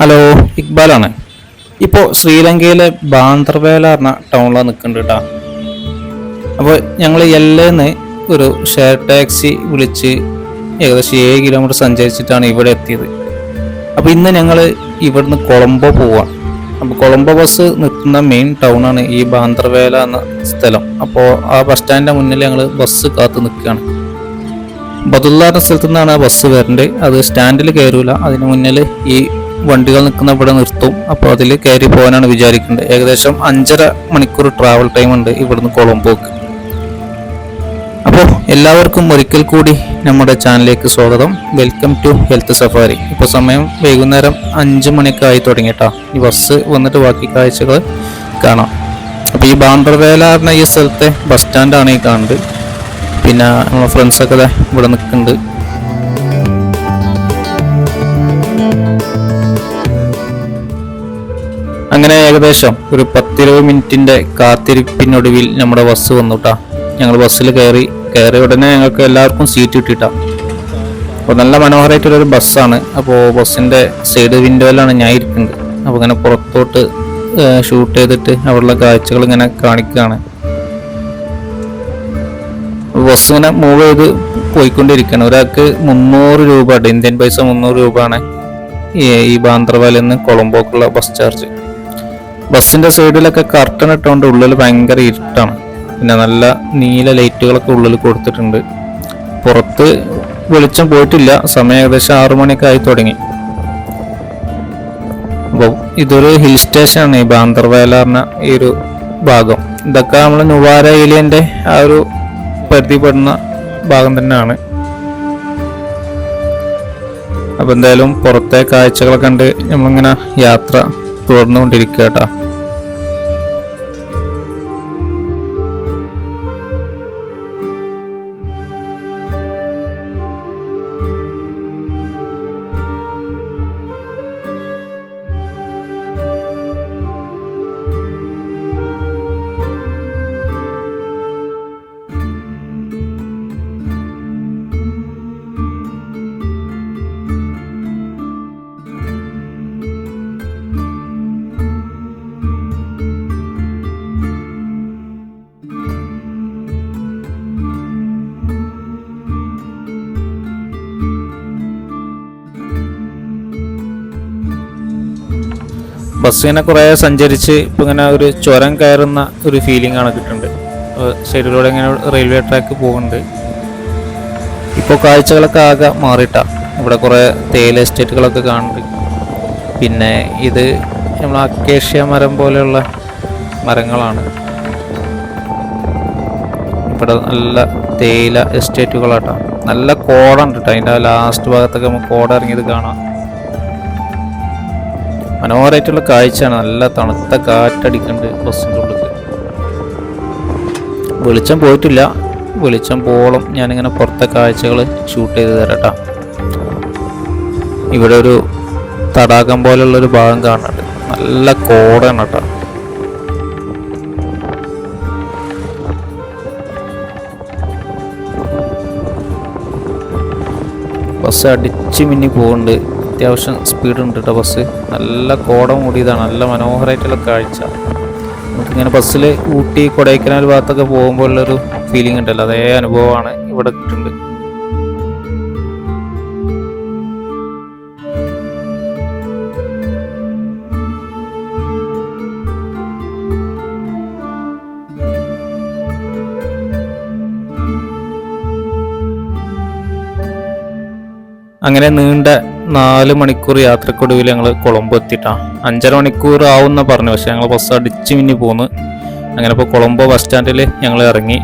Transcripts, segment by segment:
Hello ഇക്ബാലാണ്. ഇപ്പോൾ ശ്രീലങ്കയിലെ ബാന്ദർവേല എന്ന ടൗണിലാണ് നിൽക്കുന്നുണ്ട് കേട്ടോ അപ്പോൾ ഞങ്ങൾ എല്ലേന്ന് ഒരു ഷെയർ ടാക്സി വിളിച്ച് ഏകദേശം ഏഴ് കിലോമീറ്റർ സഞ്ചരിച്ചിട്ടാണ് ഇവിടെ എത്തിയത്. അപ്പോൾ ഇന്ന് ഞങ്ങൾ ഇവിടുന്ന് കൊളംബോ പോവാണ് അപ്പോൾ കൊളംബോ ബസ് നിൽക്കുന്ന മെയിൻ ടൗണാണ് ഈ ബാന്തർവേല എന്ന സ്ഥലം. അപ്പോൾ ആ ബസ് സ്റ്റാൻഡിന്റെ മുന്നിൽ ഞങ്ങൾ ബസ് കാത്ത് നിൽക്കുകയാണ് ബദുല്ലാറിന്റെ സ്ഥലത്തു നിന്നാണ് ആ ബസ് വരേണ്ടത് അത് സ്റ്റാൻഡിൽ കയറൂല അതിന് മുന്നിൽ ഈ വണ്ടികൾ നിൽക്കുന്ന ഇവിടെ നിർത്തും. അപ്പോൾ അതിൽ കയറി പോകാനാണ് വിചാരിക്കുന്നത്. ഏകദേശം അഞ്ചര മണിക്കൂർ ട്രാവൽ ടൈം ഉണ്ട് ഇവിടുന്ന് കൊളംബോക്ക്. അപ്പോൾ എല്ലാവർക്കും ഒരിക്കൽ കൂടി നമ്മുടെ ചാനലിലേക്ക് സ്വാഗതം. വെൽക്കം ടു ഹെൽത്ത് സഫാരി ഇപ്പോൾ സമയം വൈകുന്നേരം അഞ്ച് മണിയൊക്കെ ആയി തുടങ്ങിയിട്ടാ. ഈ ബസ് വന്നിട്ട് ബാക്കി കാഴ്ചകൾ കാണാം. അപ്പോൾ ഈ ബാന്തർവേല പറഞ്ഞ ഈ സ്ഥലത്തെ ബസ് സ്റ്റാൻഡാണ് ഈ കാണുന്നത്. പിന്നെ നമ്മളെ ഫ്രണ്ട്സൊക്കെ ഇവിടെ നിൽക്കുന്നുണ്ട്. അങ്ങനെ ഏകദേശം ഒരു പത്തിരുപത് മിനിറ്റിന്റെ കാത്തിരിപ്പിനൊടുവിൽ നമ്മുടെ ബസ് വന്നുട്ടാ. ഞങ്ങൾ ബസ്സിൽ കയറി കയറിയ ഉടനെ ഞങ്ങൾക്ക് എല്ലാവർക്കും സീറ്റ് കിട്ടിട്ടാ. അപ്പോൾ നല്ല മനോഹരമായിട്ടുള്ളൊരു ബസ്സാണ് അപ്പോൾ ബസ്സിന്റെ സൈഡ് വിൻഡോയിലാണ് ഞാൻ ഇരിക്കുന്നത്. അപ്പോൾ ഇങ്ങനെ പുറത്തോട്ട് ഷൂട്ട് ചെയ്തിട്ട് അവിടെയുള്ള കാഴ്ചകൾ ഇങ്ങനെ കാണിക്കുകയാണ് ബസ് ഇങ്ങനെ മൂവ് ചെയ്ത് പോയിക്കൊണ്ടിരിക്കുകയാണ്. ഒരാൾക്ക് മുന്നൂറ് രൂപ ഇന്ത്യൻ പൈസ മുന്നൂറ് രൂപയാണ് ഈ ബാന്ദ്രവാലിൽ നിന്ന് കൊളംബോക്കുള്ള ബസ് ചാർജ് ബസ്സിന്റെ സൈഡിലൊക്കെ കർട്ടൺ ഇട്ടുകൊണ്ട് ഉള്ളിൽ ഭയങ്കര ഇരുട്ടാണ്. പിന്നെ നല്ല നീല ലൈറ്റുകളൊക്കെ ഉള്ളിൽ കൊടുത്തിട്ടുണ്ട്. പുറത്ത് വെളിച്ചം പോയിട്ടില്ല. സമയം ഏകദേശം ആറു മണിയൊക്കെ ആയി തുടങ്ങി. അപ്പോൾ ഇതൊരു ഹിൽ സ്റ്റേഷനാണ് ഈ ബാന്തർവേല പറഞ്ഞ ഈ ഒരു ഭാഗം. ഇതൊക്കെ നമ്മൾ നുവാര ഏലിയന്റെ ആ ഒരു പരിധിപ്പെടുന്ന ഭാഗം തന്നെയാണ്. അപ്പോൾ എന്തായാലും പുറത്തെ കാഴ്ചകളൊക്കെ കണ്ട് നമ്മളിങ്ങനെ യാത്ര തുടർന്നുകൊണ്ടിരിക്കുക കേട്ടോ. ബസ് ഇങ്ങനെ കുറേ സഞ്ചരിച്ച് ഇപ്പം ഇങ്ങനെ ഒരു ചുരം കയറുന്ന ഒരു ഫീലിംഗ് ആണ് കിട്ടുന്നുണ്ട് സൈഡിലൂടെ ഇങ്ങനെ റെയിൽവേ ട്രാക്ക് പോകുന്നുണ്ട്. ഇപ്പോൾ കാഴ്ചകളൊക്കെ ആകെ മാറിയിട്ടാ. ഇവിടെ കുറേ തേയില എസ്റ്റേറ്റുകളൊക്കെ കാണുന്നുണ്ട്. പിന്നെ ഇത് നമ്മൾ അക്കേഷ്യ മരം പോലെയുള്ള മരങ്ങളാണ്. ഇവിടെ നല്ല തേയില എസ്റ്റേറ്റുകളാട്ടോ നല്ല കോടുണ്ട് കേട്ടോ അതിന്റെ ലാസ്റ്റ് ഭാഗത്തൊക്കെ നമുക്ക് കോട ഇറങ്ങിയത് കാണാം. മനോഹരമായിട്ടുള്ള കാഴ്ചയാണ്. നല്ല തണുത്ത കാറ്റടിക്കുന്നുണ്ട് ബസ്സിന്റെ ഉള്ളിൽ വെളിച്ചം പോയിട്ടില്ല. വെളിച്ചം പോളം ഞാനിങ്ങനെ പുറത്തെ കാഴ്ചകൾ ഷൂട്ട് ചെയ്ത് തരട്ടാ. ഇവിടെ ഒരു തടാകം പോലുള്ളൊരു ഭാഗം കാണുന്നുണ്ട് നല്ല കോടയാണ് കേട്ടോ. ബസ് അടിച്ച് മിന്നി പോകുന്നുണ്ട് അത്യാവശ്യം സ്പീഡുണ്ട് കേട്ടോ ബസ് നല്ല കോടം കൂടിയതാണ്. നല്ല മനോഹരമായിട്ടുള്ള കാഴ്ച. നമുക്കിങ്ങനെ ബസ്സിൽ ഊട്ടി കൊടൈക്കനാൽ ഭാഗത്തൊക്കെ പോകുമ്പോൾ ഉള്ളൊരു ഫീലിംഗ് ഉണ്ടല്ലോ. അതേ അനുഭവമാണ് ഇവിടെ കിട്ടുന്നത്. അങ്ങനെ നീണ്ട നാല് മണിക്കൂർ യാത്രക്കൊടുവിൽ ഞങ്ങൾ കൊളംബോ എത്തിയിട്ടാണ് അഞ്ചര മണിക്കൂർ ആവുന്ന പറഞ്ഞു. പക്ഷെ ഞങ്ങൾ ബസ് അടിച്ച് മിന്നി പോന്ന്. അങ്ങനെ ഇപ്പോൾ കൊളംബോ ബസ് സ്റ്റാൻഡിൽ ഞങ്ങൾ ഇറങ്ങി.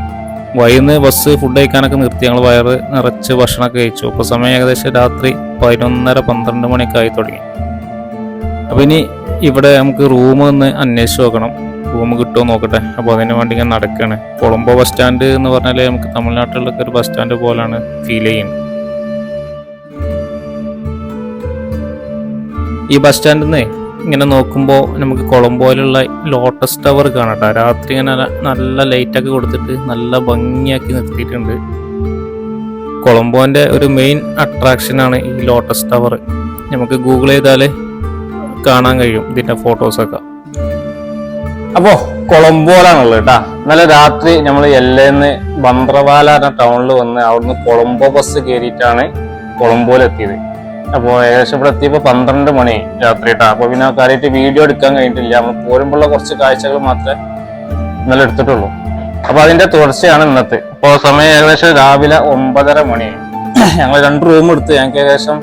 വൈകുന്ന് ബസ് ഫുഡ് കഴിക്കാനൊക്കെ നിർത്തി. ഞങ്ങൾ വയറ് നിറച്ച് ഭക്ഷണമൊക്കെ കഴിച്ചു. അപ്പോൾ സമയം ഏകദേശം രാത്രി പതിനൊന്നര പന്ത്രണ്ട് മണിയൊക്കെ ആയി തുടങ്ങി. അപ്പോൾ ഇനി ഇവിടെ നമുക്ക് റൂം ഒന്ന് അന്വേഷിച്ച് നോക്കണം. റൂം കിട്ടുമോ നോക്കട്ടെ. അപ്പോൾ അതിന് വേണ്ടി ഞാൻ നടക്കുകയാണ് കൊളംബോ ബസ് സ്റ്റാൻഡ് എന്ന് പറഞ്ഞാൽ നമുക്ക് തമിഴ്നാട്ടിലൊക്കെ ഒരു ബസ് സ്റ്റാൻഡ് പോലെയാണ് ഫീൽ ചെയ്യുന്നത്. ഈ ബസ് സ്റ്റാൻഡിൽ നിന്ന് ഇങ്ങനെ നോക്കുമ്പോൾ നമുക്ക് കൊളംബോയിലുള്ള ലോട്ടസ് ടവർ കാണാം രാത്രി ഇങ്ങനെ നല്ല ലൈറ്റൊക്കെ കൊടുത്തിട്ട് നല്ല ഭംഗിയാക്കി നിർത്തിയിട്ടുണ്ട്. കൊളംബോന്റെ ഒരു മെയിൻ അട്രാക്ഷനാണ് ഈ ലോട്ടസ് ടവർ നമുക്ക് ഗൂഗിൾ ചെയ്താൽ കാണാൻ കഴിയും ഇതിന്റെ ഫോട്ടോസൊക്കെ അപ്പോൾ കൊളംബോയിലാണുള്ളത് കേട്ടാ ഇന്നലെ രാത്രി നമ്മൾ എല്ലേന്ന് ബന്ത്രവാല എന്ന ടൗണിൽ വന്ന് അവിടുന്ന് കൊളംബോ ബസ് കയറിയിട്ടാണ് കൊളംബോയിൽ എത്തിയത് അപ്പോൾ ഏകദേശം ഇവിടെ എത്തിയപ്പോൾ പന്ത്രണ്ട് മണി രാത്രി അപ്പോൾ അപ്പൊ പിന്നെ കാര്യമായിട്ട് വീഡിയോ എടുക്കാൻ കഴിഞ്ഞിട്ടില്ല. നമ്മൾ പോരുമ്പോഴുള്ള കുറച്ച് കാഴ്ചകൾ മാത്രമേ ഇന്നലെ എടുത്തിട്ടുള്ളൂ. അപ്പോൾ അതിന്റെ തുടർച്ചയാണ് ഇന്നത്തെ. അപ്പോൾ സമയം ഏകദേശം രാവിലെ ഒമ്പതര മണി. ഞങ്ങൾ രണ്ട് റൂം എടുത്ത് ഞങ്ങൾക്ക് ഏകദേശം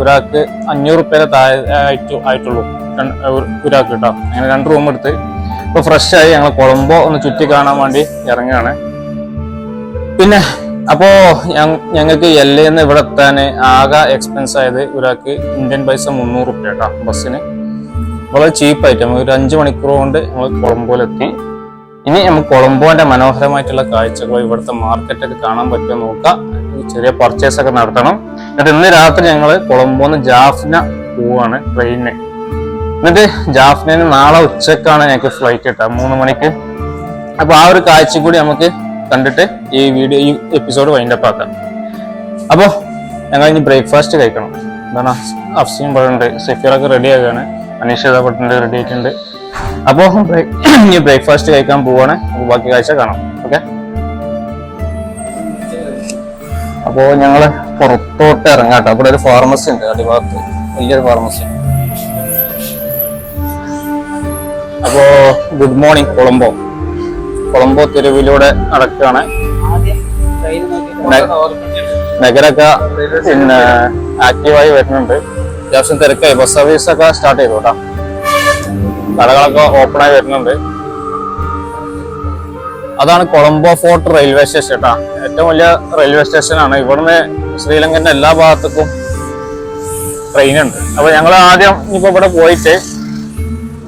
ഒരാൾക്ക് അഞ്ഞൂറ് റുപ്യ താഴെ ആയിട്ടു ആയിട്ടുള്ളൂ. ഒരാൾക്ക് കേട്ടോ. അങ്ങനെ രണ്ട് റൂം എടുത്ത് ഇപ്പോൾ ഫ്രഷ് ആയി ഞങ്ങൾ കൊളംബോ ഒന്ന് ചുറ്റി കാണാൻ വേണ്ടി ഇറങ്ങുകയാണ് പിന്നെ അപ്പോ ഞങ്ങൾക്ക് എല്ലേന്ന് ഇവിടെ എത്താൻ ആകെ എക്സ്പെൻസ് ആയത് ഒരാൾക്ക് ഇന്ത്യൻ പൈസ മുന്നൂറ് റുപ്യ കേട്ടോ ബസ്സിന്. വളരെ ചീപ്പായിട്ട് നമുക്ക് ഒരു അഞ്ച് മണിക്കൂർ കൊണ്ട് നമ്മൾ കൊളംബോയിലെത്തി. ഇനി നമുക്ക് കൊളംബോന്റെ മനോഹരമായിട്ടുള്ള കാഴ്ചകൾ ഇവിടുത്തെ മാർക്കറ്റൊക്കെ കാണാൻ പറ്റുമോ നോക്കാം. ചെറിയ പർച്ചേസ് ഒക്കെ നടത്തണം. എന്നിട്ട് ഇന്ന് രാത്രി ഞങ്ങൾ കൊളംബോന്ന് ജാഫ്ന പോവാണ് ട്രെയിനിന് എന്നിട്ട് ജാഫ്നന് നാളെ ഉച്ചക്കാണ് ഞങ്ങൾക്ക് ഫ്ലൈറ്റ് കിട്ടുക മൂന്ന് മണിക്ക്. അപ്പൊ ആ ഒരു കാഴ്ച കൂടി നമുക്ക് കണ്ടിട്ട് ഈ വീഡിയോ ഈ എപ്പിസോഡ് വൈൻഡപ്പ് ആക്കാം. അപ്പോൾ ഞങ്ങൾ ഇനി ബ്രേക്ക്ഫാസ്റ്റ് കഴിക്കണം. എന്താണ് അഫ്സീം പറയുന്നുണ്ട് സഫീറൊക്കെ റെഡി ആകുകയാണ് അനീഷിത പട്ടുണ്ട് റെഡി ആയിട്ടുണ്ട്. അപ്പോൾ ഇനി ബ്രേക്ക്ഫാസ്റ്റ് കഴിക്കാൻ പോവാണ്. ബാക്കി കാഴ്ച കാണാം. ഓക്കെ അപ്പോൾ ഞങ്ങൾ പുറത്തോട്ട് ഇറങ്ങാട്ടോ അവിടെ ഒരു ഫാർമസി ഉണ്ട്. അടിഭാഗത്ത് വലിയൊരു ഫാർമസി അപ്പോ ഗുഡ് മോർണിംഗ് കൊളംബോ. കൊളംബോ തെരുവിലൂടെ നടക്കുകയാണ്. നഗരൊക്കെ പിന്നെ ആക്റ്റീവായി വരുന്നുണ്ട്. അത്യാവശ്യം തിരക്കായി. ബസ് സർവീസ് ഒക്കെ സ്റ്റാർട്ട് ചെയ്തു കേട്ടോ. കടകളൊക്കെ ഓപ്പണായി വരുന്നുണ്ട്. അതാണ് കൊളംബോ ഫോർട്ട് റെയിൽവേ സ്റ്റേഷൻ കേട്ടോ. ഏറ്റവും വലിയ റെയിൽവേ സ്റ്റേഷനാണ് ഇവിടുന്ന് ശ്രീലങ്കന്റെ എല്ലാ ഭാഗത്തേക്കും ട്രെയിനുണ്ട് അപ്പൊ ഞങ്ങൾ ആദ്യം ഇപ്പൊ ഇവിടെ പോയിട്ട്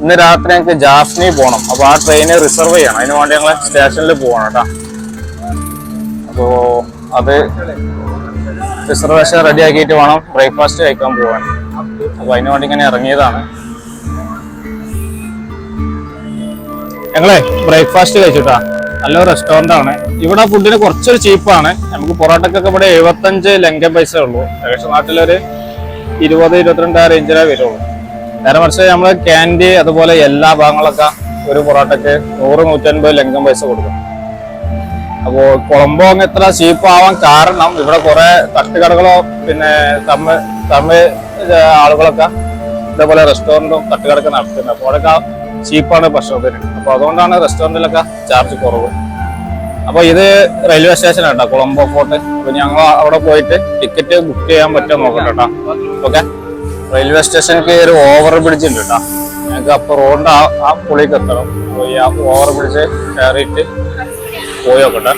ഇന്ന് രാത്രി ഞങ്ങൾക്ക് ജാഫ്നി പോകണം അപ്പൊ ആ ട്രെയിന് റിസർവ് ചെയ്യണം. അതിന് വേണ്ടി ഞങ്ങൾ സ്റ്റേഷനിൽ പോകണം കേട്ടോ അപ്പോ അത് റിസർവേഷൻ റെഡി ആക്കിയിട്ട് വേണം ബ്രേക്ക്ഫാസ്റ്റ് കഴിക്കാൻ പോകാൻ അപ്പൊ അതിന് വേണ്ടി ഇങ്ങനെ ഇറങ്ങിയതാണ്. ഞങ്ങളെ ബ്രേക്ക്ഫാസ്റ്റ് കഴിച്ചിട്ടാ നല്ലൊരു റെസ്റ്റോറന്റ് ആണ്. ഇവിടെ ഫുഡിന് കുറച്ചൊരു ചീപ്പാണ് നമുക്ക് പൊറോട്ടക്കൊക്കെ ഇവിടെ എഴുപത്തഞ്ച് ലങ്ക പൈസ ഉള്ളൂ. ഏകദേശം നാട്ടിലൊരു ഇരുപത് ഇരുപത്തിരണ്ട് ആ റേഞ്ചിലേ വരുള്ളൂ. നേരെ മറിച്ച് നമ്മൾ ക്യാൻഡി അതുപോലെ എല്ലാ ഭാഗങ്ങളൊക്കെ ഒരു പൊറോട്ടക്ക് നൂറ് നൂറ്റൻപത് ലങ്കം പൈസ കൊടുക്കും. അപ്പോൾ കൊളംബോ അങ്ങ് ഇത്ര ചീപ്പ് ആവാൻ കാരണം ഇവിടെ കുറെ തട്ടുകടകളോ പിന്നെ തമിഴ് തമിഴ് ആളുകളൊക്കെ ഇതേപോലെ റെസ്റ്റോറന്റും തട്ടുകടയൊക്കെ നടത്തുന്നത് അപ്പോൾ അവിടെയൊക്കെ ചീപ്പാണ് ഭക്ഷണത്തിന് അപ്പോൾ അതുകൊണ്ടാണ് റെസ്റ്റോറന്റിലൊക്കെ ചാർജ് കുറവ്. അപ്പോൾ ഇത് റെയിൽവേ സ്റ്റേഷനാണ് കേട്ടോ കൊളംബോ ഫോർട്ട് അപ്പോൾ ഞങ്ങൾ അവിടെ പോയിട്ട് ടിക്കറ്റ് ബുക്ക് ചെയ്യാൻ പറ്റുമോ നോക്കട്ടെ കേട്ടോ ഓക്കെ റെയിൽവേ സ്റ്റേഷൻ ഒരു ഓവർ ബ്രിഡ്ജ് ഉണ്ട് കേട്ടോ ഞങ്ങൾക്ക് അപ്പൊ റോഡിന്റെ ആ ആ പുളിക്ക് എത്തണം. അപ്പോൾ ഈ ആ ഓവർ ബ്രിഡ്ജ് കയറിയിട്ട് പോയി നോക്കട്ടെ.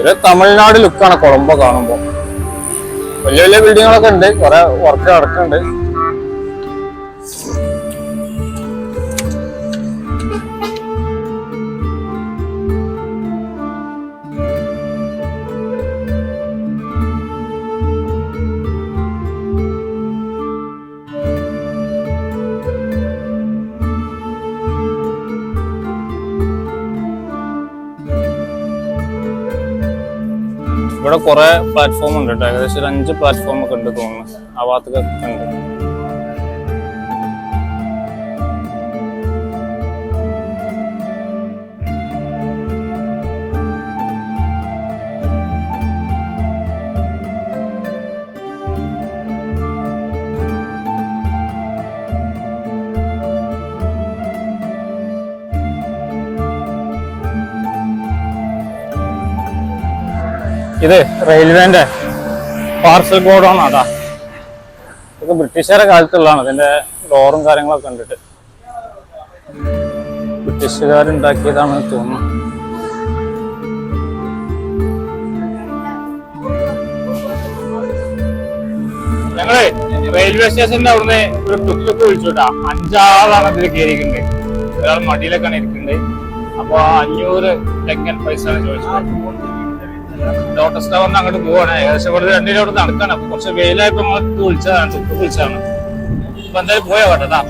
ഒരു തമിഴ്നാട് ലുക്കാണ് കുളമ്പോ കാണുമ്പോൾ വലിയ വലിയ ബിൽഡിങ്ങുകളൊക്കെ ഉണ്ട്. കുറെ വർക്ക് നടക്കുന്നുണ്ട് ഇവിടെ കുറെ പ്ലാറ്റ്ഫോം ഉണ്ട് കേട്ടോ ഏകദേശം ഒരു അഞ്ച് പ്ലാറ്റ്ഫോം ഒക്കെ ഉണ്ട് തോന്നുന്നു. ആ ഭാഗത്തൊക്കെ ഉണ്ട് ഇത് റെയിൽവേന്റെ പാർസൽ ബോർഡ് ആണ് അതാ ഇത് ബ്രിട്ടീഷുകാരെ കാലത്തുള്ളതാണ്. ഇതിന്റെ ഡോറും കാര്യങ്ങളൊക്കെ കണ്ടിട്ട്. ബ്രിട്ടീഷുകാരുണ്ടാക്കിയതാണെന്ന് തോന്നുന്നു. ഞങ്ങൾ റെയിൽവേ സ്റ്റേഷന്റെ അവിടുന്ന് ഒരു ടുക്കൊക്കെ വിളിച്ചുട്ടാ. അഞ്ചാളാണ് ഇതിൽ കയറിയിട്ടുണ്ട് ഒരാൾ മടിയിലൊക്കെയാണ് ഇരിക്കുന്നത് അപ്പൊ അഞ്ഞൂറ് തെങ്ങൻ പൈസ ചോദിച്ചത്. ലോട്ടസ് ടവറിന് അങ്ങോട്ട് പോവാണ്. ഏകദേശം ഇവിടെ രണ്ടിലോട്ട് നടക്കാണ്. അപ്പൊ കുറച്ച് വെയിലായപ്പോ നമ്മൾ വിളിച്ചതാണ്. വിളിച്ചതാണ്. അപ്പൊ എന്തായാലും പോയാ കേട്ടോ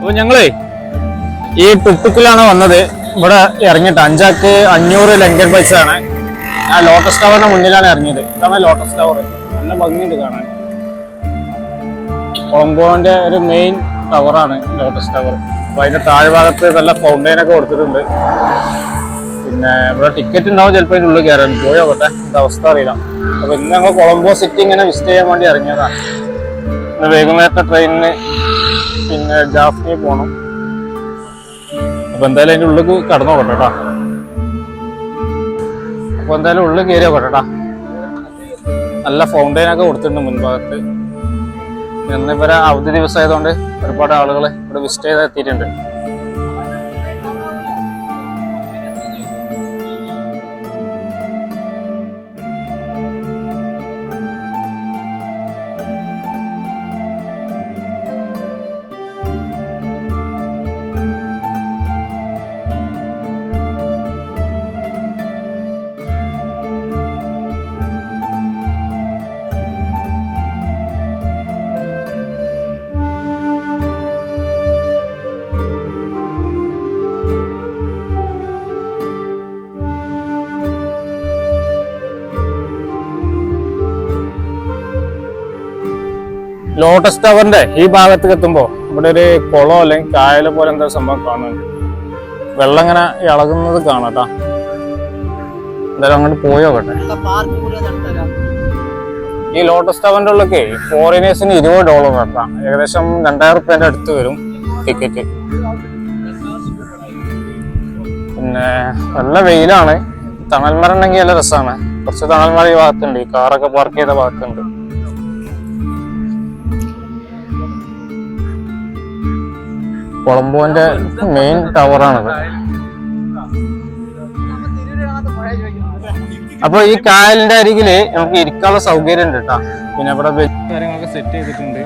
അപ്പൊ ഞങ്ങളേ ഈ ടുക്ടുക്കിലാണ് വന്നത്. ഇവിടെ ഇറങ്ങിയിട്ട് അഞ്ചാക്ക് അഞ്ഞൂറ് ലങ്കൻ പൈസ ആണ് ആ ലോട്ടസ് ടവറിന്റെ മുന്നിലാണ് ഇറങ്ങിയത്. ഇതാണ് ലോട്ടസ് ടവർ. നല്ല ഭംഗിയുണ്ട് കാണാൻ. കൊളംബോന്റെ ഒരു മെയിൻ ടവറാണ് ലോട്ടസ് ടവർ അപ്പൊ അതിന്റെ താഴ്ഭാഗത്ത് നല്ല ഫൗണ്ടൈൻ ഒക്കെ കൊടുത്തിട്ടുണ്ട്. പിന്നെ ഇവിടെ ടിക്കറ്റ് ഉണ്ടാവും ചിലപ്പോൾ അതിന്റെ ഉള്ളിൽ കയറാൻ. പോയോ എന്താ അവസ്ഥ അറിയില്ല. അപ്പൊ ഇന്ന് ഞങ്ങൾ കൊളംബോ സിറ്റി ഇങ്ങനെ വിസിറ്റ് ചെയ്യാൻ വേണ്ടി ഇറങ്ങിയതാണ് ഇന്ന് വൈകുന്നേരത്തെ ട്രെയിനിന് പിന്നെ ജാഫ്നി പോകണം അപ്പൊ എന്തായാലും അതിന്റെ ഉള്ളിൽ കടന്നു നോക്കട്ടെ കേട്ടോ അപ്പൊ എന്തായാലും ഉള്ളിൽ കയറി നോക്കട്ടെ നല്ല ഫൗണ്ടൈൻ ഒക്കെ കൊടുത്തിട്ടുണ്ട് മുൻഭാഗത്ത്. ഇന്ന് ഇവരെ അവധി ദിവസമായതുകൊണ്ട് ഒരുപാട് ആളുകൾ ഇവിടെ വിസിറ്റ് ചെയ്ത് എത്തിയിട്ടുണ്ട് ലോട്ടസ് ടവറിന്റെ ഈ ഭാഗത്തേക്ക് എത്തുമ്പോൾ ഇവിടെ ഒരു കുളം അല്ലെങ്കിൽ കായല പോലെ എന്താ സംഭവം കാണുന്നുണ്ട് വെള്ളം ഇങ്ങനെ ഇളകുന്നത് കാണാട്ടാ എന്തായാലും അങ്ങോട്ട് പോയോ കേട്ടെ ഈ ലോട്ടസ് ടവറിന്റെ ഉള്ളിലേക്ക് ഫോറിനേഴ്സിന് ഇരുപത് ഡോളർ കേട്ടാ ഏകദേശം രണ്ടായിരം റുപ്യന്റെ അടുത്ത് വരും ടിക്കറ്റ് പിന്നെ നല്ല വെയിലാണ്. തണൽമര ഉണ്ടെങ്കിൽ നല്ല രസമാണ് കുറച്ച് തണൽമര ഈ ഭാഗത്തുണ്ട്. ഈ കാറൊക്കെ പാർക്ക് ചെയ്ത ഭാഗത്തുണ്ട്. കൊളംബോന്റെ മെയിൻ ടവറാണത് അപ്പൊ ഈ കായലിന്റെ അരികിൽ നമുക്ക് ഇരിക്കാനുള്ള സൗകര്യം ഉണ്ട് കേട്ടോ പിന്നെ ഇവിടെ കാര്യങ്ങളൊക്കെ സെറ്റ് ചെയ്തിട്ടുണ്ട്.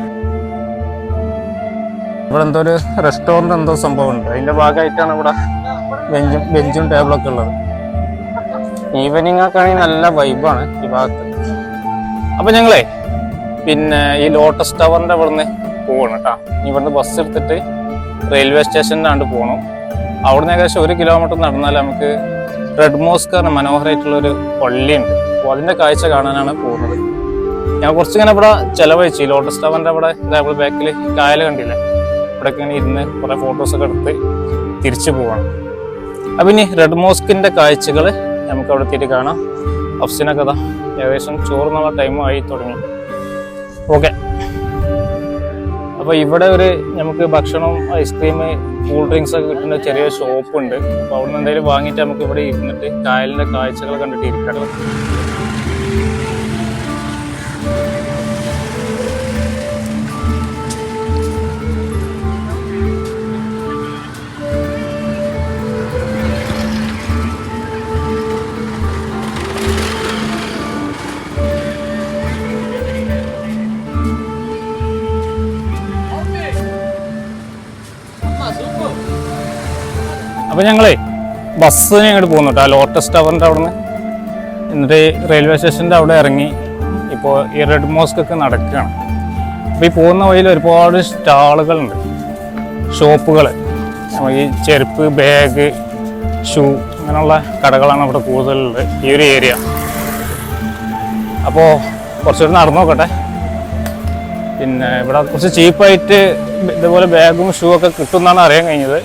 ഇവിടെ എന്തോ ഒരു റെസ്റ്റോറന്റ് എന്തോ സംഭവം ഉണ്ട് അതിന്റെ ഭാഗമായിട്ടാണ് ഇവിടെ ബെഞ്ചും ബെഞ്ചും ടേബിളൊക്കെ ഉള്ളത്. ഈവനിങ് ഒക്കെ ആണെങ്കിൽ നല്ല വൈബാണ് ഈ ഭാഗത്ത്. അപ്പൊ ഞങ്ങളെ പിന്നെ ഈ ലോട്ടസ് ടവറിന്റെ ഇവിടുന്ന് പോവാണ് കേട്ടോ ഇവിടുന്ന് ബസ് എടുത്തിട്ട് റെയിൽവേ സ്റ്റേഷനിലാണ്ട് പോകണം അവിടുന്ന് ഏകദേശം ഒരു കിലോമീറ്റർ നടന്നാൽ നമുക്ക് റെഡ് മോസ്ക് പറഞ്ഞ മനോഹരമായിട്ടുള്ളൊരു പള്ളിയുണ്ട്. അപ്പോൾ അതിന്റെ കാഴ്ച കാണാനാണ് പോകുന്നത്. ഞാൻ കുറച്ചിങ്ങനെ ഇവിടെ ചിലവഴിച്ച്. ലോട്ടസ് ടവറിന്റെ അവിടെ ഇതേപോലെ ബാക്കിൽ കായൽ കണ്ടില്ലേ? ഇവിടെ ഇങ്ങനെ ഇരുന്ന് കുറേ ഫോട്ടോസൊക്കെ എടുത്ത് തിരിച്ചു പോവാണ്. അപ്പം ഇനി റെഡ് മോസ്കിന്റെ കാഴ്ചകൾ നമുക്ക് അവിടെ എത്തിയിട്ട് കാണാം. അഫ്സിനൊക്കെ ഏകദേശം ചോറുന്നുള്ള ടൈം ആയി തുടങ്ങി. ഓക്കെ അപ്പൊ ഇവിടെ ഒരു നമുക്ക് ഭക്ഷണം ഐസ്ക്രീം കൂൾ ഡ്രിങ്ക്സ് ഒക്കെ കിട്ടുന്ന ചെറിയ ഷോപ്പ് ഉണ്ട്. അപ്പോൾ അവിടെ നിന്ന് എന്തെങ്കിലും വാങ്ങിയിട്ട് നമുക്ക് ഇവിടെ ഇരുന്നിട്ട് കായലിന്റെ കാഴ്ചകൾ കണ്ടിട്ട് ഇരിക്കണം. അപ്പൊ ഞങ്ങളെ ബസ്സിന് അങ്ങോട്ട് പോകുന്നു കേട്ടോ ലോട്ടസ് ടവറിന്റെ അവിടെ നിന്ന് എന്നിട്ട് റെയിൽവേ സ്റ്റേഷന്റെ അവിടെ ഇറങ്ങി. ഇപ്പോൾ ഈ റെഡ് മോസ്ക് ഒക്കെ നടക്കുകയാണ് അപ്പോൾ ഈ പോകുന്ന വഴിയിൽ ഒരുപാട് സ്റ്റാളുകളുണ്ട്. ഷോപ്പുകൾ ഈ ചെരുപ്പ് ബാഗ് ഷൂ അങ്ങനെയുള്ള കടകളാണ് അവിടെ കൂടുതലുള്ളത്. ഈ ഒരു ഏരിയ അപ്പോൾ കുറച്ചുകൂടി നടന്നു നോക്കട്ടെ. പിന്നെ ഇവിടെ കുറച്ച് ചീപ്പായിട്ട് ഇതുപോലെ ബാഗും ഷൂ ഒക്കെ കിട്ടുമെന്നാണ് അറിയാൻ കഴിഞ്ഞത്.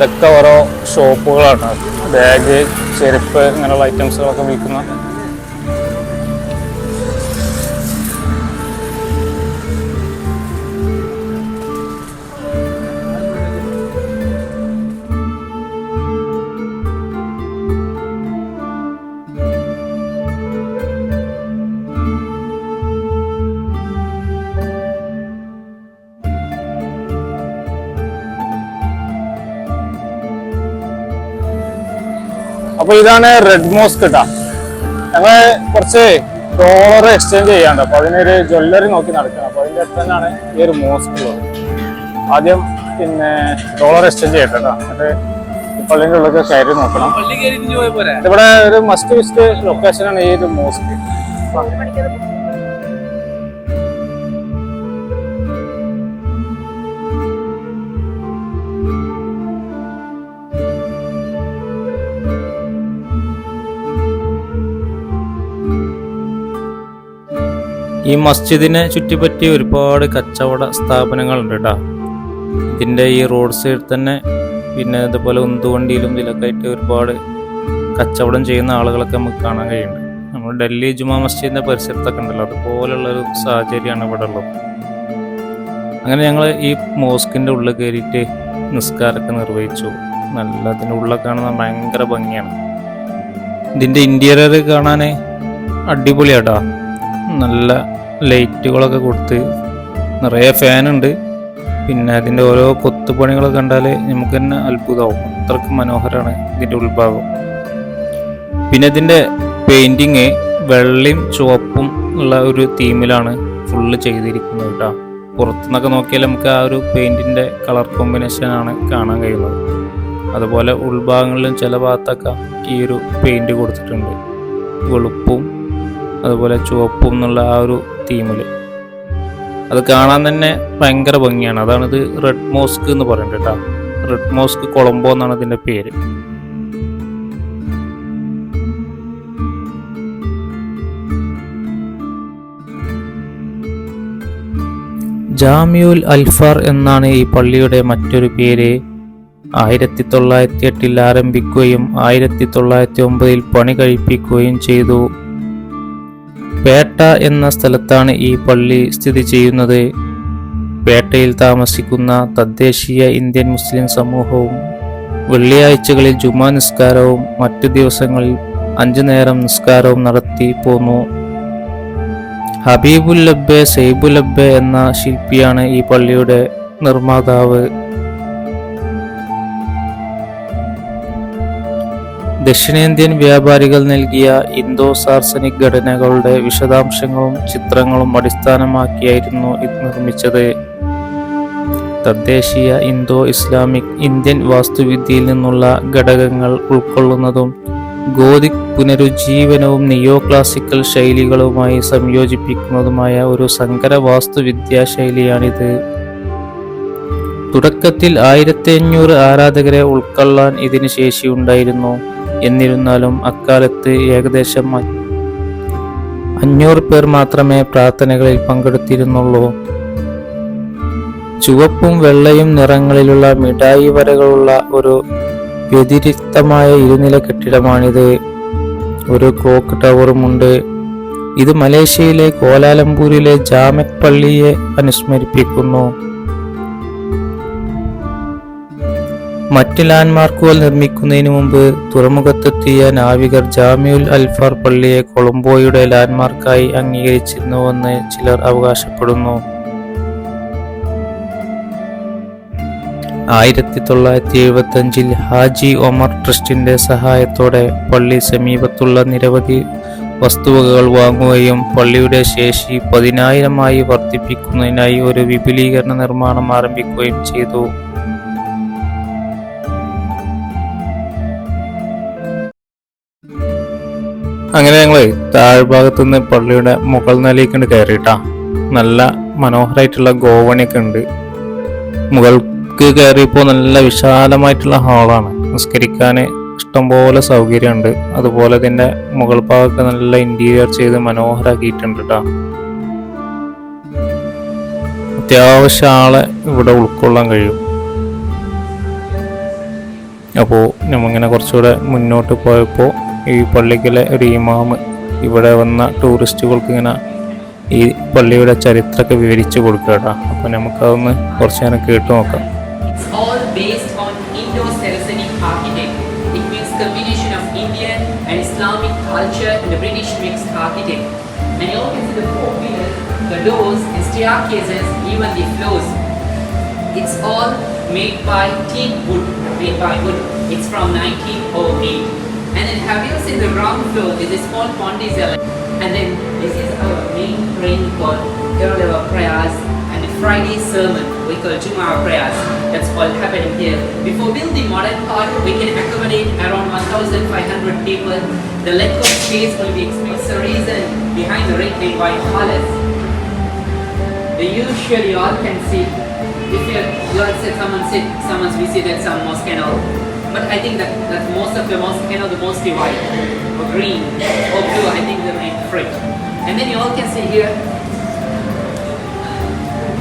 ഇതൊക്കെ ഓരോ ഷോപ്പുകളാണ്. ബാഗ് ചെരുപ്പ് ഇങ്ങനെയുള്ള ഐറ്റംസുകളൊക്കെ വിൽക്കുന്ന അപ്പൊ ഇതാണ് റെഡ് മോസ്ക് കേട്ടാ ഞങ്ങൾ കുറച്ച് ഡോളർ എക്സ്ചേഞ്ച് ചെയ്യാണ്ട് അപ്പൊ അതിനൊരു ജ്വല്ലറി നോക്കി നടക്കണം. അപ്പൊ അതിന്റെ അടുത്ത് തന്നെയാണ് ഈ ഒരു മോസ്ക് ഉള്ളത്. ആദ്യം പിന്നെ ഡോളർ എക്സ്ചേഞ്ച് ചെയ്യട്ടെ കേട്ടോ എന്നിട്ട് പള്ളിന്റെ ഉള്ളിൽ കയറി നോക്കണം. ഇവിടെ ഒരു മസ്റ്റ് വിസ്റ്റ് ലൊക്കേഷനാണ് ഈ ഒരു മോസ്ക് ഈ മസ്ജിദിനെ ചുറ്റിപ്പറ്റി ഒരുപാട് കച്ചവട സ്ഥാപനങ്ങളുണ്ട് കേട്ടോ ഇതിന്റെ ഈ റോഡ് സൈഡിൽ തന്നെ പിന്നെ ഇതുപോലെ ഉന്തുവണ്ടിയിലും ഇതിലൊക്കെ ആയിട്ട് ഒരുപാട് കച്ചവടം ചെയ്യുന്ന ആളുകളൊക്കെ നമുക്ക് കാണാൻ കഴിയുന്നുണ്ട്. നമ്മൾ ഡൽഹി ജുമാ മസ്ജിദിന്റെ പരിസരത്തൊക്കെ ഉണ്ടല്ലോ അതുപോലുള്ളൊരു സാഹചര്യമാണ് ഇവിടെ ഉള്ളത്. അങ്ങനെ ഞങ്ങൾ ഈ മോസ്കിന്റെ ഉള്ളിൽ കയറിയിട്ട് നിസ്കാരമൊക്കെ നിർവഹിച്ചു. നല്ല അതിന്റെ ഉള്ളിൽ കാണുന്ന ഭയങ്കര ഭംഗിയാണ്. ഇതിന്റെ ഇന്റീരിയർ കാണാൻ അടിപൊളിയാട്ടോ നല്ല ലൈറ്റുകളൊക്കെ കൊടുത്ത് നിറയെ ഫാനുണ്ട്. പിന്നെ അതിന്റെ ഓരോ കൊത്തുപണികളൊക്കെ കണ്ടാൽ നമുക്ക് തന്നെ അത്ഭുതമാവും അത്രയ്ക്ക് മനോഹരമാണ് ഇതിന്റെ ഉൾഭാഗം പിന്നെ ഇതിന്റെ പെയിന്റിങ് വെള്ളയും ചുവപ്പും ഉള്ള ഒരു തീമിലാണ് ഫുള്ള് ചെയ്തിരിക്കുന്നത് കേട്ടോ. പുറത്തുനിന്നൊക്കെ നോക്കിയാൽ നമുക്ക് ആ ഒരു പെയിന്റിന്റെ കളർ കോമ്പിനേഷനാണ് കാണാൻ കഴിയുന്നത്. അതുപോലെ ഉൾഭാഗങ്ങളിലും ചില ഭാഗത്തൊക്കെ ഈ ഒരു പെയിന്റ് കൊടുത്തിട്ടുണ്ട്. വെളുപ്പും അതുപോലെ ചുവപ്പും എന്നുള്ള ആ ഒരു തീമിൽ അത് കാണാൻ തന്നെ ഭയങ്കര ഭംഗിയാണ്. അതാണിത് റെഡ് മോസ്ക് എന്ന് പറയുന്നത് കേട്ടോ. റെഡ് മോസ്ക് കൊളംബോ എന്നാണ് ഇതിന്റെ പേര്. ജാമിയുൽ അൽഫാർ എന്നാണ് ഈ പള്ളിയുടെ മറ്റൊരു പേര്. ആയിരത്തി തൊള്ളായിരത്തി എട്ടിൽ ആരംഭിക്കുകയും ആയിരത്തി തൊള്ളായിരത്തി ഒമ്പതിൽ പണി കഴിപ്പിക്കുകയും ചെയ്തു. പേട്ട എന്ന സ്ഥലത്താണ് ഈ പള്ളി സ്ഥിതി ചെയ്യുന്നത്. പേട്ടയിൽ താമസിക്കുന്ന തദ്ദേശീയ ഇന്ത്യൻ മുസ്ലിം സമൂഹവും വെള്ളിയാഴ്ചകളിൽ ജുമാ നിസ്കാരവും മറ്റു ദിവസങ്ങളിൽ അഞ്ചു നേരം നിസ്കാരവും നടത്തി പോന്നു. ഹബീബുൽ ലബ്ബെ സൈബുൽ ലബ്ബെ എന്ന ശില്പിയാണ് ഈ പള്ളിയുടെ നിർമ്മാതാവ്. ദക്ഷിണേന്ത്യൻ വ്യാപാരികൾ നൽകിയ ഇന്തോ സാർസനിക് ഘടനകളുടെ വിശദാംശങ്ങളും ചിത്രങ്ങളും അടിസ്ഥാനമാക്കിയായിരുന്നു ഇത് നിർമ്മിച്ചത്. തദ്ദേശീയ ഇന്തോ ഇസ്ലാമിക് ഇന്ത്യൻ വാസ്തുവിദ്യയിൽ നിന്നുള്ള ഘടകങ്ങൾ ഉൾക്കൊള്ളുന്നതും ഗോതിക് പുനരുജ്ജീവനവും നിയോ ക്ലാസിക്കൽ ശൈലികളുമായി സംയോജിപ്പിക്കുന്നതുമായ ഒരു സങ്കര വാസ്തുവിദ്യാ ശൈലിയാണിത് തുടക്കത്തിൽ ആയിരത്തി അഞ്ഞൂറ് ആരാധകരെ ഉൾക്കൊള്ളാൻ ഇതിന് ശേഷിയുണ്ടായിരുന്നു. എന്നിരുന്നാലും അക്കാലത്ത് ഏകദേശം അഞ്ഞൂറ് പേർ മാത്രമേ പ്രാർത്ഥനകളിൽ പങ്കെടുത്തിരുന്നുള്ളൂ. ചുവപ്പും വെള്ളയും നിറങ്ങളിലുള്ള മിഠായി വരകളുള്ള ഒരു വ്യതിരിക്തമായ ഇരുനില കെട്ടിടമാണിത്. ഒരു ക്ലോക്ക് ടവറുമുണ്ട്. ഇത് മലേഷ്യയിലെ കോലാലംപൂരിലെ ജാമക് പള്ളിയെ അനുസ്മരിപ്പിക്കുന്നു. മറ്റ് ലാൻഡ്മാർക്കുകൾ നിർമ്മിക്കുന്നതിന് മുമ്പ് തുറമുഖത്തെത്തിയ നാവികർ ജാമ്യുൽ അൽഫാർ പള്ളിയെ കൊളംബോയുടെ ലാൻഡ്മാർക്കായി അംഗീകരിച്ചിരുന്നുവെന്ന് ചിലർ അവകാശപ്പെടുന്നു. ആയിരത്തി തൊള്ളായിരത്തി എഴുപത്തി അഞ്ചിൽ ഹാജി ഒമർ ട്രസ്റ്റിന്റെ സഹായത്തോടെ പള്ളി സമീപത്തുള്ള നിരവധി വസ്തുവകകൾ വാങ്ങുകയും പള്ളിയുടെ ശേഷി പതിനായിരമായി വർദ്ധിപ്പിക്കുന്നതിനായി ഒരു വിപുലീകരണ നിർമ്മാണം ആരംഭിക്കുകയും ചെയ്തു. അങ്ങനെ ഞങ്ങൾ താഴ്ഭാഗത്തു നിന്ന് പള്ളിയുടെ മുകൾ നിലയിലേക്ക് കയറിയിട്ടാ. നല്ല മനോഹരമായിട്ടുള്ള ഗോവണിയൊക്കെ ഉണ്ട്. മുകൾക്ക് കയറിയപ്പോൾ നല്ല വിശാലമായിട്ടുള്ള ഹാളാണ്. നിസ്കരിക്കാൻ ഇഷ്ടംപോലെ സൗകര്യമുണ്ട്. അതുപോലെ തന്നെ മുകൾ ഭാഗമൊക്കെ നല്ല ഇന്റീരിയർ ചെയ്ത് മനോഹരമാക്കിയിട്ടുണ്ട് കേട്ടോ അത്യാവശ്യം ആളെ ഇവിടെ ഉൾക്കൊള്ളാൻ കഴിയും. അപ്പോൾ നമ്മളിങ്ങനെ കുറച്ചുകൂടെ മുന്നോട്ട് പോയപ്പോൾ ഈ പള്ളിക്കിലെ ഒരു ഇമാമ് ഇവിടെ വന്ന ടൂറിസ്റ്റുകൾക്ക് ഇങ്ങനെ ഈ പള്ളിയുടെ ചരിത്രമൊക്കെ വിവരിച്ചു കൊടുക്കുക കേട്ടോ അപ്പോൾ നമുക്കതൊന്ന് കുറച്ച് നേരം കേട്ട് നോക്കാം and you can see the four pillars, the doors, the staircases, even the floors. It's all made by teak wood, made by wood. It's from 1908. And then have you seen the ground floor? Is called Pondizel. And then this is our main praying called Kerala prayers and the Friday sermon we call Juma prayers. That's all happening here. Before building modern part, we can accommodate around 1,500 people. The lack of space will be expensive. The reason behind the red and white colors. Usually you all can see if you you all said someone said someone's visited some mosque and all. But I think that, that most of the mosque and all the mostly white or green or blue, I think they're made French. And then you all can see here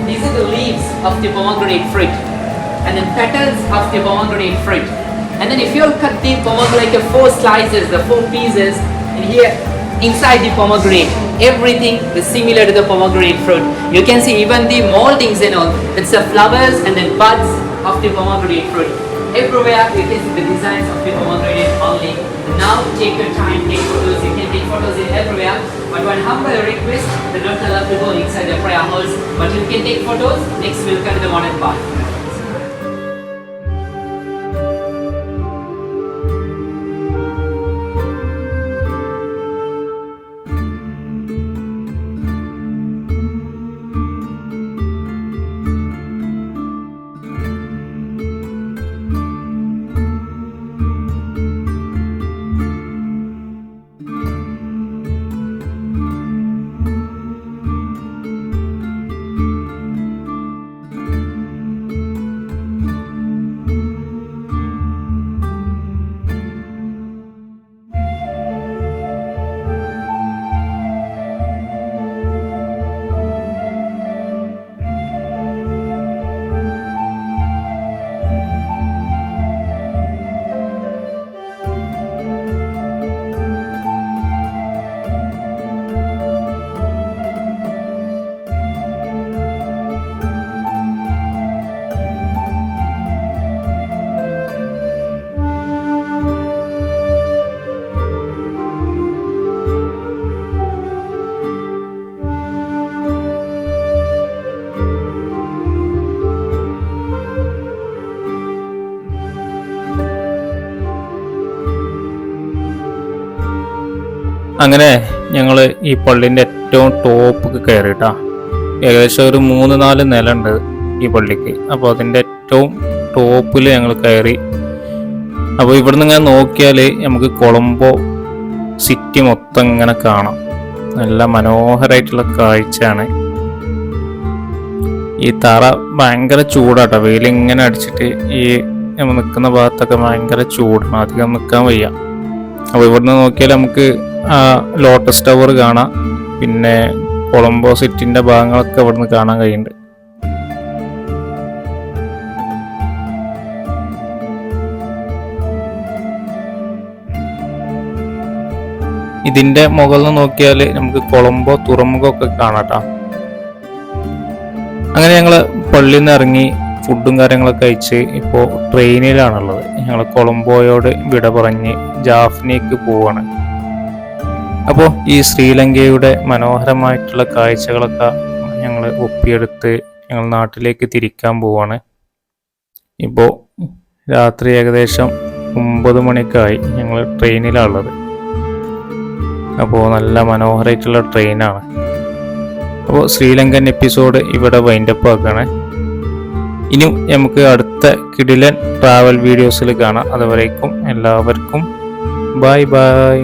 these are the leaves of the pomegranate fruit and then petals of the pomegranate fruit. And then if you cut the pomegranate into four slices, the four pieces, and here inside the pomegranate, everything is similar to the pomegranate fruit. You can see even the moldings and all. It's the flowers and then buds of the pomegranate fruit. Everywhere you can see the designs of the pomegranate only. Now take your time, take photos. You can take photos in everywhere. But one humble request, the not allowed people inside the prayer halls. But you can take photos. Next we'll come to the modern part. അങ്ങനെ ഞങ്ങൾ ഈ പള്ളിന്റെ ഏറ്റവും top കയറിട്ടാ ഏകദേശം ഒരു മൂന്ന് നാല് നില ഉണ്ട് ഈ പള്ളിക്ക്. അപ്പോൾ അതിന്റെ ഏറ്റവും ടോപ്പിൽ ഞങ്ങൾ കയറി അപ്പോൾ ഇവിടുന്ന് ഇങ്ങനെ നോക്കിയാൽ നമുക്ക് കൊളംബോ സിറ്റി മൊത്തം ഇങ്ങനെ കാണാം. നല്ല മനോഹരമായിട്ടുള്ള കാഴ്ചയാണ്. ഈ തറ ഭയങ്കര ചൂടാട്ടോ. വെയിലിങ്ങനെ അടിച്ചിട്ട് ഈ നിൽക്കുന്ന ഭാഗത്തൊക്കെ ഭയങ്കര ചൂടാണ്. അധികം നിൽക്കാൻ വയ്യ. അപ്പോൾ ഇവിടുന്ന് നോക്കിയാൽ നമുക്ക് ലോട്ടസ് ടവർ കാണാം. പിന്നെ കൊളംബോ സിറ്റിന്റെ ഭാഗങ്ങളൊക്കെ ഇവിടുന്ന് കാണാൻ കഴിയുന്നുണ്ട്. ഇതിന്റെ മുകളിൽ നിന്ന് നോക്കിയാൽ നമുക്ക് കൊളംബോ തുറമുഖമൊക്കെ കാണാട്ടോ അങ്ങനെ ഞങ്ങൾ പള്ളിയിൽ നിന്ന് ഇറങ്ങി ഫുഡും കാര്യങ്ങളൊക്കെ കഴിച്ച് ഇപ്പോൾ ട്രെയിനിലാണുള്ളത് ഞങ്ങൾ കൊളംബോയോട് വിട പറഞ്ഞ് ജാഫ്നയ്ക്ക് പോവാണ്. അപ്പോൾ ഈ ശ്രീലങ്കയുടെ മനോഹരമായിട്ടുള്ള കാഴ്ചകളൊക്കെ ഞങ്ങൾ ഒപ്പിയെടുത്ത് ഞങ്ങൾ നാട്ടിലേക്ക് തിരിക്കാൻ പോവാണ്. ഇപ്പോൾ രാത്രി ഏകദേശം ഒമ്പത് മണിക്കായി ഞങ്ങൾ ട്രെയിനിലാണുള്ളത് അപ്പോൾ നല്ല മനോഹരമായിട്ടുള്ള ട്രെയിനാണ്. അപ്പോൾ ശ്രീലങ്കൻ എപ്പിസോഡ് ഇവിടെ വൈൻഡപ്പ് ആക്കുകയാണ് ഇനി നമുക്ക് അടുത്ത കിടിലൻ ട്രാവൽ വീഡിയോസിൽ കാണാം. അതുവരേക്കും എല്ലാവർക്കും ബൈ ബൈ.